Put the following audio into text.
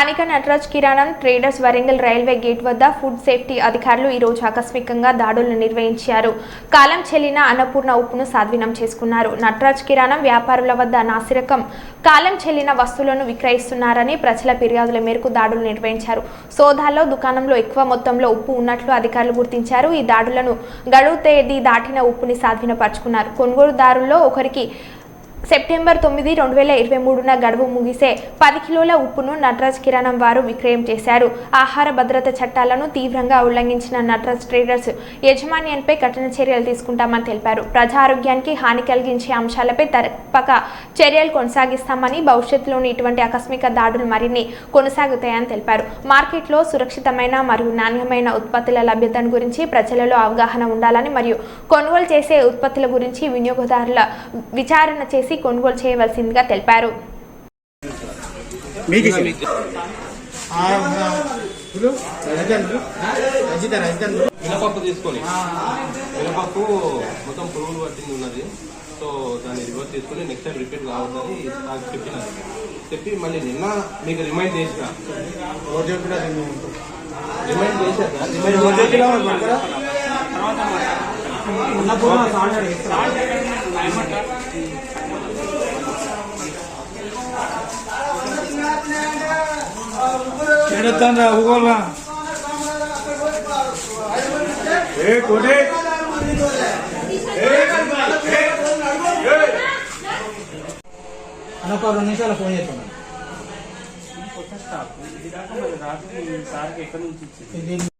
స్థానిక Nataraj Kiranam traders Warangal railway gate వద్ద food safety అధికారులు ఈరోజు ఆకస్మికంగా దాడులను నిర్వహించారు. కాలం చెల్లిన అన్నపూర్ణ ఉప్పును స్వాధీనం చేసుకున్నారు. నటరాజ్ కిరాణం వ్యాపారుల వద్ద నాసిరకం. కాలం చెల్లిన వస్తువులను విక్రయిస్తున్నారని ప్రజల ఫిర్యాదుల మేరకు దాడులు నిర్వహించారు. సోదాల్లో దుకాణంలో ఎక్కువ మొత్తంలో ఉప్పు ఉన్నట్లు అధికారులు గుర్తించారు. ఈ దాడులను గడువు తేదీ దాటిన ఉప్పుని సాధ్వీనపరుచుకున్నారు. కొనుగోలుదారుల్లో ఒకరికి సెప్టెంబర్ తొమ్మిది రెండు వేల ఇరవై మూడున గడువు ముగిసే పది కిలోల ఉప్పును నటరాజ్ కిరాణం వారు విక్రయం చేశారు. ఆహార భద్రత చట్టాలను తీవ్రంగా ఉల్లంఘించిన నటరాజ్ ట్రేడర్స్ యజమాన్యంపై కఠిన చర్యలు తీసుకుంటామని తెలిపారు. ప్రజా ఆరోగ్యానికి హాని కలిగించే అంశాలపై తప్పక చర్యలు కొనసాగిస్తామని భవిష్యత్తులోని ఇటువంటి ఆకస్మిక దాడులు మరిన్ని కొనసాగుతాయని తెలిపారు. మార్కెట్లో సురక్షితమైన మరియు నాణ్యమైన ఉత్పత్తుల లభ్యతను గురించి ప్రజలలో అవగాహన ఉండాలని మరియు కొనుగోలు చేసే ఉత్పత్తుల గురించి వినియోగదారుల విచారణ చేసి కొనుగోలు చేయవలసిందిగా తెలిపారు. మినపప్పు తీసుకొని. మినపప్పు మొత్తం పురుగులు పట్టింది ఉన్నది. సో దాన్ని రివర్స్ చేసుకొని నెక్స్ట్ టైం రిపీట్ కావద్దని నాకు చెప్పి మళ్ళీ నిన్న మీకు రిమైండ్ చేసిన. రోజు కూడా నేను రిమైండ్ చేశాక రిమైండ్ కూడా పడతారా? అన్నపూర్ణ సాల్ట్ చెడతాను ఊగోలా ఏ కోటే అన్న ఒక రెండు నిమిషాలు ఫోన్ చేస్తున్నాను కొత్త స్టాక్ ఇది కాక మరి రాత్రి సార్కి ఎక్కడి నుంచి ఇచ్చింది ఇది